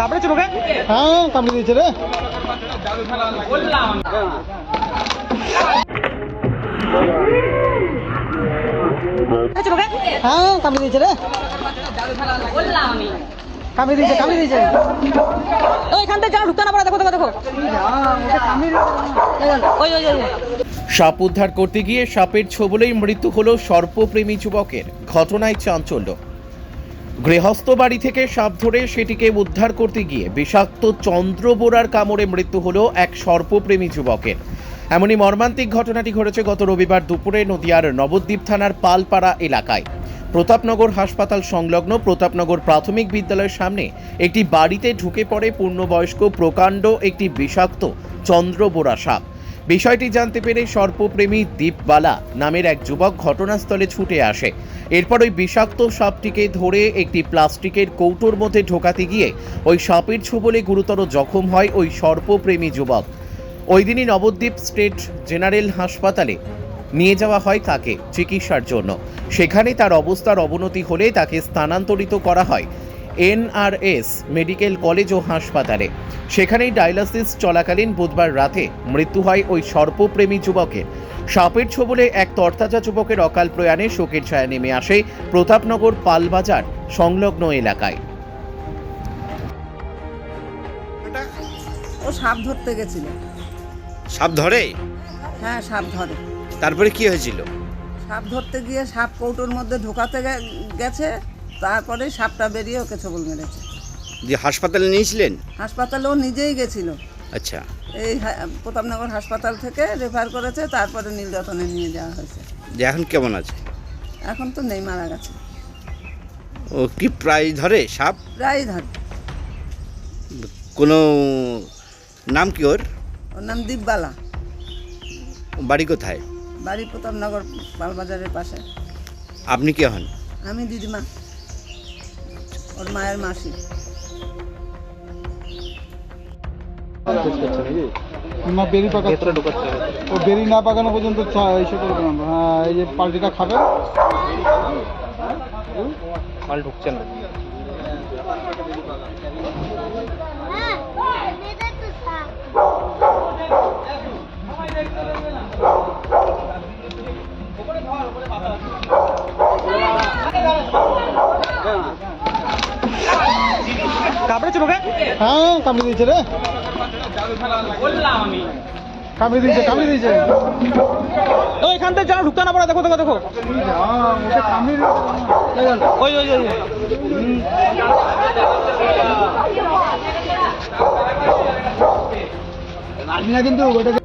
কাপড়ে চুপকে হ্যাঁ কামড়ে দিয়েছে রে। হ্যাঁ কামড়ে দিয়েছে রে। কামড়ে দিয়েছে কামড়ে দিয়েছে। ওইখান থেকে যেন ঢুকতে না পারে দেখো দেখো দেখো। ওই ওই। সাপ উদ্ধার করতে গিয়ে সাপের ছোবলেই মৃত্যু হলো সর্পপ্রেমী যুবকের। ঘটনায় চাঞ্চল্য। গৃহস্থ বাড়ি থেকে সাপ ধরে সেটিকে উদ্ধার করতে গিয়ে বিষাক্ত চন্দ্রবোরার কামড়ে মৃত্যু হলো এক সর্পপ্রেমী যুবকের। এমনই মর্মান্তিক ঘটনাটি ঘটেছে গত রবিবার দুপুরে নদিয়ার নবদ্বীপ থানার পালপাড়া এলাকায়। প্রতাপনগর হাসপাতাল সংলগ্ন প্রতাপনগর প্রাথমিক বিদ্যালয়ের সামনে একটি বাড়িতে ঢুকে পড়ে পূর্ণবয়স্ক প্রকাণ্ড একটি বিষাক্ত চন্দ্রবোরা সাপ। বিষয়টি জানতে পেরে সর্পপ্রেমী দীপবালা নামের এক যুবক ঘটনাস্থলে ছুটে আসে। এরপর ওই বিষাক্ত সাপটিকে ধরে একটি প্লাস্টিকের কৌটোর মধ্যে ঢোকাতে গিয়ে ওই সাপের ছোবলে গুরুতর জখম হয় ওই সর্পপ্রেমী যুবক। ওই দিনই নবদ্বীপ স্টেট জেনারেল হাসপাতালে নিয়ে যাওয়া হয় তাকে চিকিৎসার জন্য। সেখানে তার অবস্থার অবনতি হলে তাকে স্থানান্তরিত করা হয়। এনআরএস মেডিকেল কলেজ ও হাসপাতালে। সেখানেই ডায়ালাসিস চলাকালীন বুধবার রাতে মৃত্যু হয় ওই সর্পপ্রেমী যুবকের। সাপের ছোবলে এক তরতাজা যুবকের অকাল প্রয়াণে শোকের ছায়া নেমে আসে প্রতাপনগর পালবাজার সংলগ্ন এলাকায়। ও সাপ ধরতে গেছিল। সাপ ধরে? হ্যাঁ সাপ ধরে। তারপরে কি হয়েছিল? সাপ ধরতে গিয়ে সাপ কৌটোর মধ্যে ঢোকাতে গেছে। তারপরে সাপটা বেরিয়ে ওকে ছবল মেরেছে। যে হাসপাতালে নিয়েছিলেন? হাসপাতালেও নিজেই গেছিল। আচ্ছা। এই প্রতাপনগর হাসপাতাল থেকে রেফার করেছে তারপরে নীলরতনে নিয়ে যাওয়া হয়েছে। যে এখন কেমন আছে? এখন তো নেই মারা গেছে। ও কি প্রায় ধরে সাপ? প্রায় ধরে। কোনো নাম কি ওর? ওর নাম দীপবালা। বাড়ি কোথায়? বাড়ি প্রতাপনগর পালবাজারের পাশে। আপনি কে হন? আমি দিদিমা। ওর মায়ের মাসি। না বেরি পাকা ও বেরি না পাকানো পর্যন্ত চা- এসে করবে না হ্যাঁ এই যে পাল্টিটা খাবে। মাল ঢুকছে না। কাপড়ে চলো হ্যাঁ? কামড়ে দিয়েছে রে। কামড়ে দিয়েছে কামড়ে দিয়েছে। ওইখান থেকে যেন ঢুকতে না পারে দেখো দেখো দেখো। ওই ওই ওই কিন্তু ওটাকে